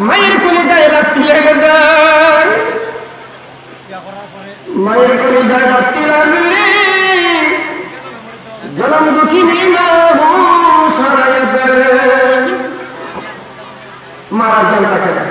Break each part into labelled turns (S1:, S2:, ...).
S1: মায়ের কোলে যায় রাত্রি লেগে যায়। মায়ের কোলে যায় রাত্রি লাগলে জনম দুঃখিনী মা সারাই মারা জ্ঞান থাকে না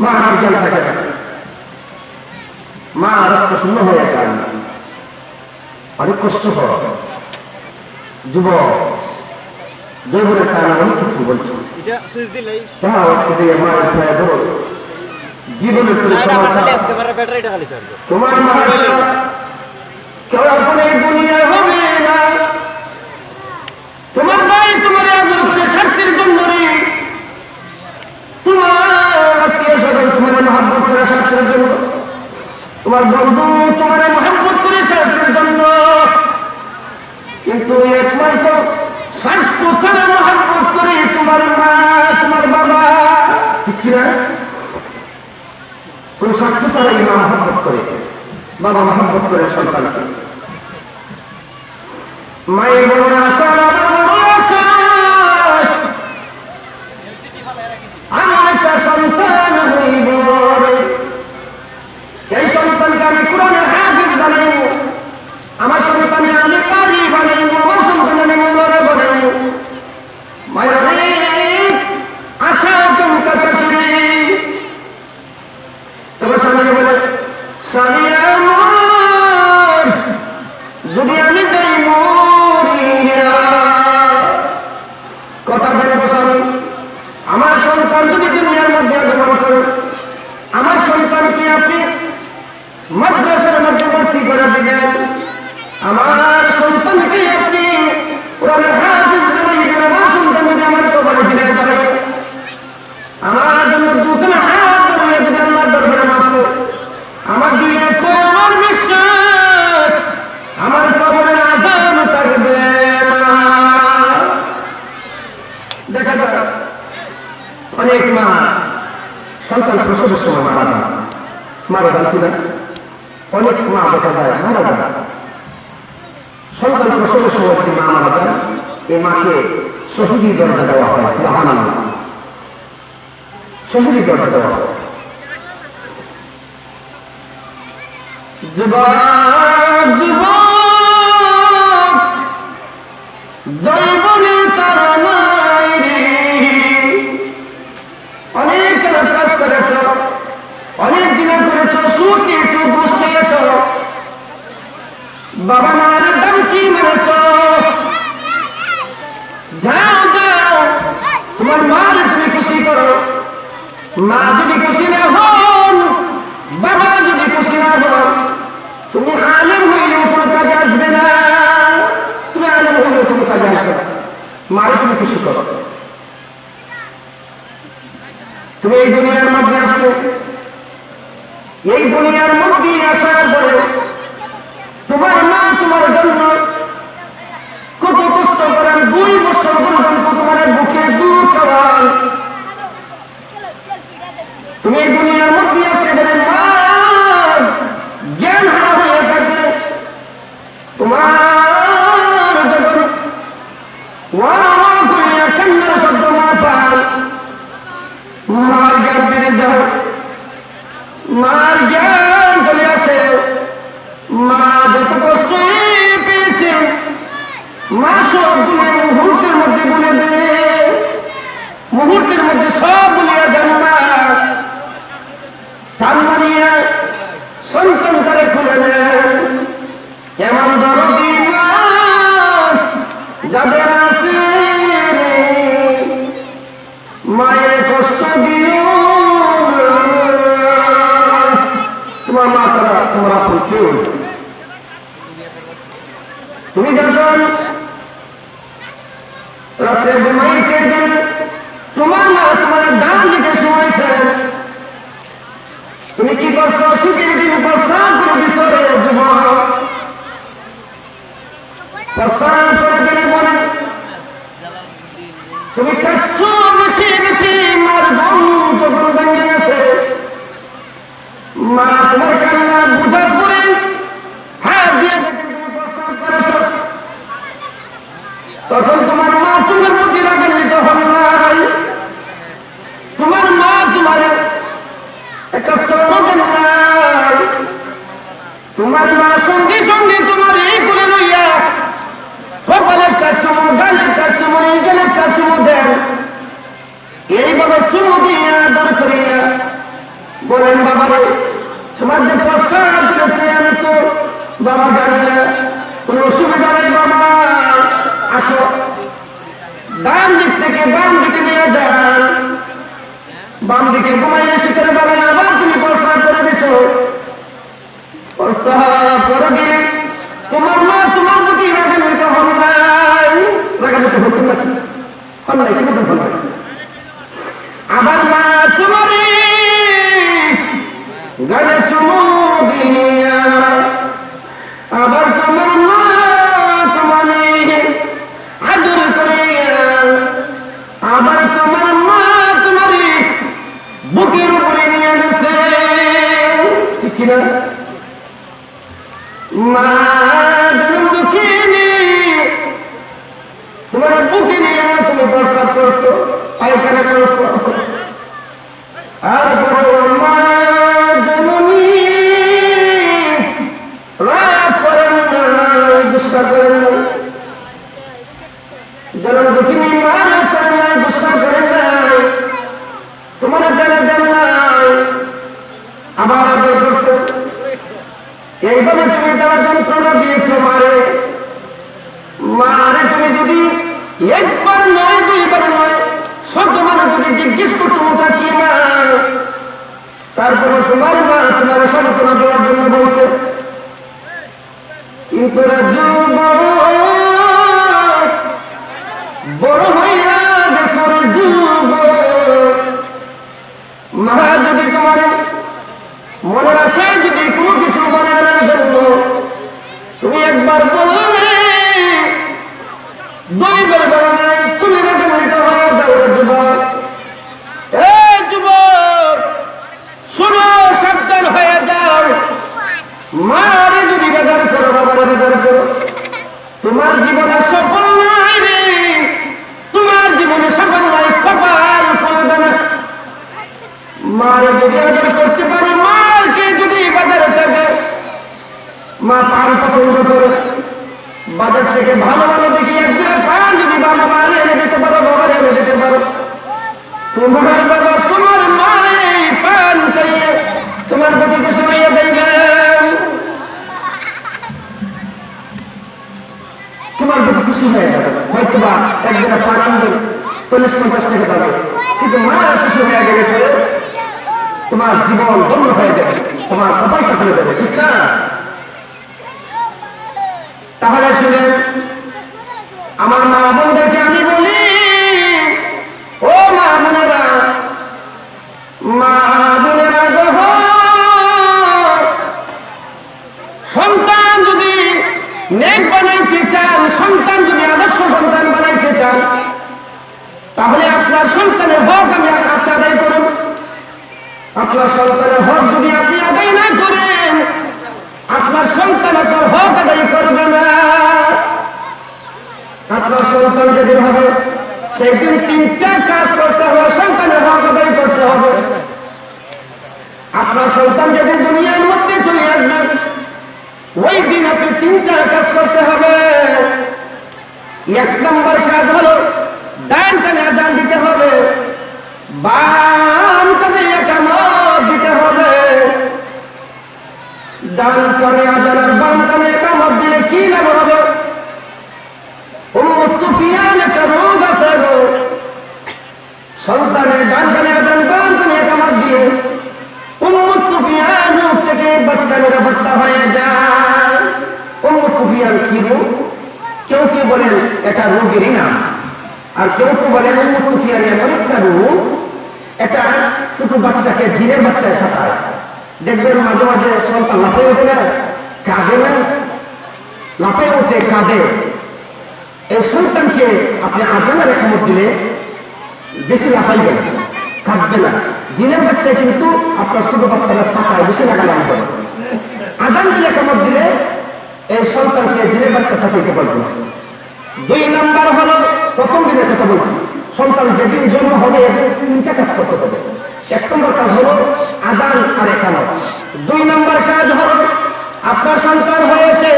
S1: মারার জ্ঞান থাকে মা রক্ত শূন্য হয়ে যায়। অনেক কষ্ট হয়। যুবক জৈবনের কারণে অনেক কিছু বলছি। তোমার কেউ হবে না তোমার ভাই তোমার আদর করে স্বার্থের জন্য তোমার আত্মীয় স্বজন তোমার মহাব্বত করে জন্য। তোমার বন্ধু তোমার মহাব্বত করে স্বার্থের জন্য কিন্তু একমাত্র স্বার্থ মহাব্বত করে, তোমার মা, তোমার বাবা, ঠিক কিনা? কোন স্বার্থ ছাড়াই মা মহাব্বত করে। বাবা মহাব্বত করে সন্তানকে। মায়ের বড় আশা বাবার বড় আশা মাদ্রাসার মধ্যে ভর্তি করে দিবেন আমার সন্তানকে আপনি কোরআনের হাফিজ বানাইবেন আমার সন্তান যদি আমার কবরে ফিরে করে আমার জন্য আমার বিশ্বাস আমার দেখা যাক, অনেক মা সন্তান প্রসবের সময় মারা যান। মারা যান কিনা? দেখা যায় মারা যায় সন্তান প্রসবের সময় যদি মা মারা যান এই মাকে শহীদি দরজা দেওয়া হয় সাহানা শহীদি দরজা দেওয়া হয় যুবক যুবক জৈবনে বাবা মার দাম কি মেরেছ যাও যাও। তোমার মার তুমি খুশি করো, মা যদি খুশি না হন, বাবা যদি খুশি না হন, তুমি আলেম হইলেও কোনো কাজে আসবে না। তুমি আলেম হইলেও কোনো কাজে আসবে না। মারে তুমি খুশি করো। তুমি এই দুনিয়ার মধ্যে আসবে। এই দুনিয়ার মধ্যে আসার মুহূর্তের মধ্যে সব বলিয়া যান না তার মানিয়া সন্তান তারে খুলে নেন। এমন যাদের আছে মায়ের কষ্ট তোমার মা ছাড়া তোমার আপন কেউ তুমি যখন রাত্রে ঘুমাইতে গেলে তোমার মা তোমার ডান দিকে শোয়াইছে তুমি কি করছ শীতের দিন প্রস্তাব করে দিচ্ছ রে যুবক প্রস্তাব করে দিলে বলে তুমি খাচ্ছ বেশি বেশি মার গম যখন ভেঙে গেছে মা, তোমার কান্না বুঝার পরে হাত দিয়ে তখন তোমার মা তোমার প্রতি রাগান্বিত হন নাই তোমার একটা চরণ নাই। তোমার মা সঙ্গে সঙ্গে তোমার এই করে লইয়া কপালে একটা চুমু গালে একটা চুমু এই দেন এইভাবে চুমু দিয়ে আদর করিয়া বলেন, বাবা রে, তোমার যে প্রস্তাব করেছে আমি তো বাবা জানি না। কোনো অসুবিধা নেই বাবা, আসো। ডান দিক থেকে বাম দিকে নিয়ে যান। বাম দিকে ঘুমাইয়ে শিখরে বেলায় আবার তুমি প্রস্তাব করে দিছো। প্রস্তাব করে দিলে তোমার মা তোমার প্রতি রাগান্বিত হন নাই। রাগান্বিত হচ্ছেন নাকি? হন নাই, কেন হন নাই? আবার মা তোমারই গানে চুমু দিয়া। আবার তোমার মা তোমারে আদর করিয়া। আবার তোমার মা তোমারে বুকের উপরে নিয়ে গেছে। ঠিক কিনা? মা দুঃখিনী তোমার বুকে নিয়ে তুমি প্রস্তাব করছ। পায়খানা করছ আর বড় মা জননী রাগ করেন না, গুসা করেন না। জনম দুঃখিনী মা করেন না, গুসা করেন না। তোমার জানা দেন নাই আবার আদর করছ। এইভাবে তুমি যারা যন্ত্রণা দিয়েছ মারে মারে তুমি যদি একবার নয় সত্য মানে যদি জিজ্ঞেস করতো ওটা কি মা তারপরে তোমার মা তোমার সান্ত্বনা দেওয়ার জন্য বলছে বড় হইয়া যুব তোমার জীবনে সফল নাই রে। তোমার জীবনে সফল নাই, কপাল চলবে না। মারে যদি আদর করতে পারো, মারকে যদি বাজারে থাকে মা পান পছন্দ করে। বাজার থেকে ভালো ভালো দেখি, একদিন পান যদি বাবা মারে এনে দিতে পারো, বাবার এনে দিতে পারো। তোমার বাবা চল্লিশ পঞ্চাশ টাকা যাবে কিন্তু মা কিছু হয়ে গেলে তোমার জীবন বন্ধ হয়ে যাবে, তোমার কপালটা খুলে দেবে ঠিক না? তাহলে শুনে আমার মা বোনদেরকে আমি সেই দিন তিনটা কাজ করতে হবে, সন্তানের হক আদায় করতে হবে। আপনার সন্তান যেদিন দুনিয়ার মধ্যে চলে আসবে, ওই দিন আপনি তিনটা কাজ করতে হবে। এক নম্বর কাজ হলো, ডান কানে আজান দিতে হবে, বাম কানে একামত দিতে হবে। ডান কানে আজান রোগেরই নাম। আর কেউ কেউ এমন একটা এটা ছোট বাচ্চাকে জিনের বাচ্চায় সাঁতায় দেখবেন মাঝে মাঝে সন্তান লাফে ওঠে না, কাঁদে না, লাফে ওঠে কাঁদে। এই সন্তানকে আপনি আজানের একামত দিলে বেশি লাফাইবে না কাঁদবে না। জিনের বাচ্চায় কিন্তু আপনার ছোট বাচ্চারা সাঁতায় বেশি লাগালাম করে আজান দিলে একামত দিলে এই সন্তানকে জিনের বাচ্চা সাঁতাইতে পারবে না। দুই নাম্বার হলো, প্রথম দিনের কথা বলছি, সন্তান যেদিন জন্ম হবে, এদিন তিনটা কাজ করতে হবে। এক নম্বর কাজ হলো আজান আর একানো দুই নম্বর কাজ হলো, আপনার সন্তান হয়েছে,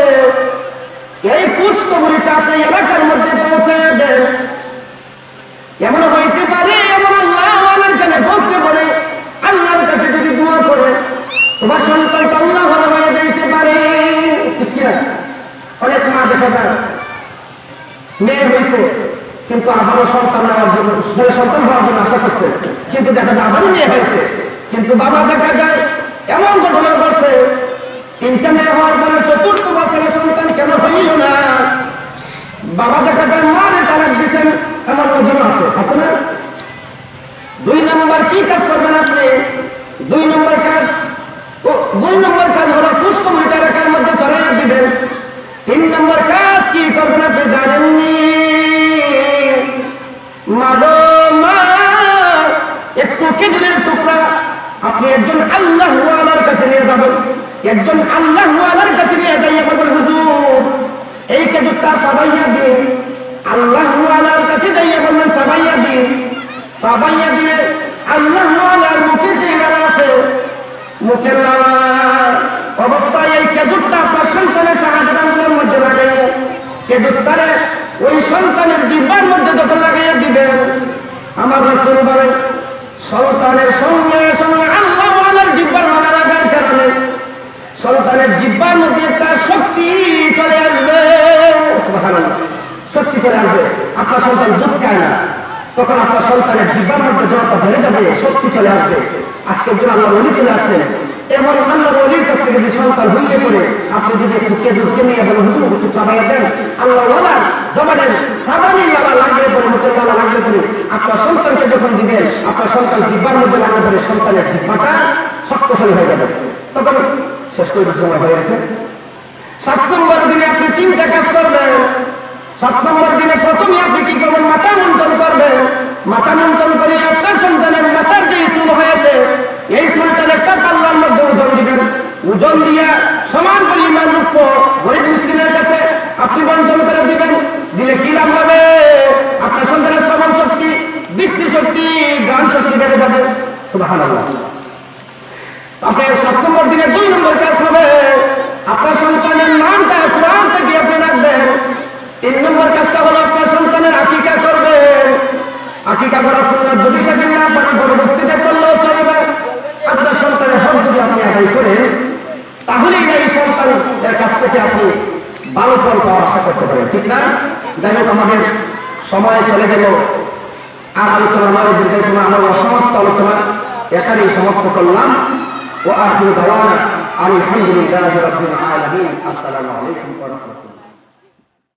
S1: এই পুষ্পগুলিটা আপনি এলাকার মধ্যে পৌঁছে দেন এমন হইতে পারে, এমন আল্লাহ আমার কানে বসতে পারে আল্লাহর কাছে যদি দোয়া করে তোমার সন্তানটা আল্লাহ ভালো হয়ে যাইতে পারে ঠিক কি না? অনেক মা দেখা যায় মেয়ে হয়েছে কিন্তু আবারও সন্তান নেওয়ার জন্য, ছেলে সন্তান হওয়ার জন্য আশা করছে। কিন্তু দেখা যায় আবারও মেয়ে হয়েছে। কিন্তু বাবা দেখা যায় এমন ঘটনা করছে তিনটা মেয়ে হওয়ার পরে চতুর্থ বছরের সন্তান কেন হইল না? বাবা দেখা যায় মারে একজন আল্লাহ কাছে নিয়ে যাইয়া বলবেন হুজুর এই খেজুরটা সাবাইয়া দিন। আল্লাহ ওয়ালার কাছে যাইয়া বলবেন সাবাইয়া দিন। সাবাইয়া দিয়ে আল্লাহ ওয়ালার মুখে চেহারা আছে, মুখের লালা অবস্থায় এই খেজুরটা আপনার সন্তানের সাহায্য আঙ্গুলের মধ্যে লাগাইয়া, খেজুরটারে ওই সন্তানের জিব্বার মধ্যে যখন লাগাইয়া দিবেন, আমার রসুল বলেন, সন্তানের সঙ্গে চলে আসবে। আপনার সন্তান দুধ খায় না। তখন আপনার সন্তানের জিব্বার মধ্যে জড়তা বেড়ে যাবে, শক্তি চলে আসবে। আজকে একজন আল্লাহ অলি চলে আসছেন। এমন আল্লাহ অলির কাছ থেকে যে সন্তান হইলে পরে আপনি যদি একটু কে নিয়ে বলেন, হুজুর, একটু চাবাইয়া দেন। আল্লাহ জমা দেন। সাবানি লালা লাগলে পরে মুখের লালা লাগলে পরে আপনার সন্তানকে যখন দিবেন আপনার সন্তান জিব্বার মধ্যে লাগলে পরে সন্তানের জিব্বাটা শক্তশালী হয়ে যাবে। তখন শেষ করে সময় হয়ে গেছে। সাত নম্বর দিনে আপনি তিনটা কাজ করবেন সাত নম্বর দিনে প্রথমে আপনি কি করবেন? মাথা মুন্টন করবেন। মাথা মুন্টন করে আপনার সন্তানের মাথার যে চুল হয়েছে, এই চুলটার একটা পাল্লার মধ্যে ওজন দিবেন। ওজন দিয়া সমান পরিমাণ রূপ গরিব মুসলিমের কাছে আপনি বন্টন করে দিবেন। দিলে কি লাভ হবে? আপনার সন্তানের শ্রবণ শক্তি, দৃষ্টি শক্তি গান শক্তি বেড়ে যাবে। সুবহানাল্লাহ। আপনার সাত নম্বর দিনে দুই নম্বর কাজ হবে। আপনার সন্তানের নামটা কোরআন থেকে আপনি রাখবেন। তিন নম্বর কাজটা হলো আপনার সন্তানের আকিকা করবে। আকিকা করার সময় যদি সেদিন না পারেন পরবর্তীতে করলেও চলবে। আপনার সন্তানের হক যদি আপনি আদায় করেন তাহলেই এই সন্তানের কাছ থেকে আপনি ভালো ফল পাওয়ার আশা করতে পারেন ঠিক না? যাই হোক আমাদের সময় চলে গেল। আর আলোচনা আমার দীর্ঘায়িত না, আমার অসমাপ্ত আলোচনা এখানেই সমাপ্ত করলাম। ও আখির দাওয়ানা আলহামদুলিল্লাহ রাব্বিল আসসালামু আলাইকুম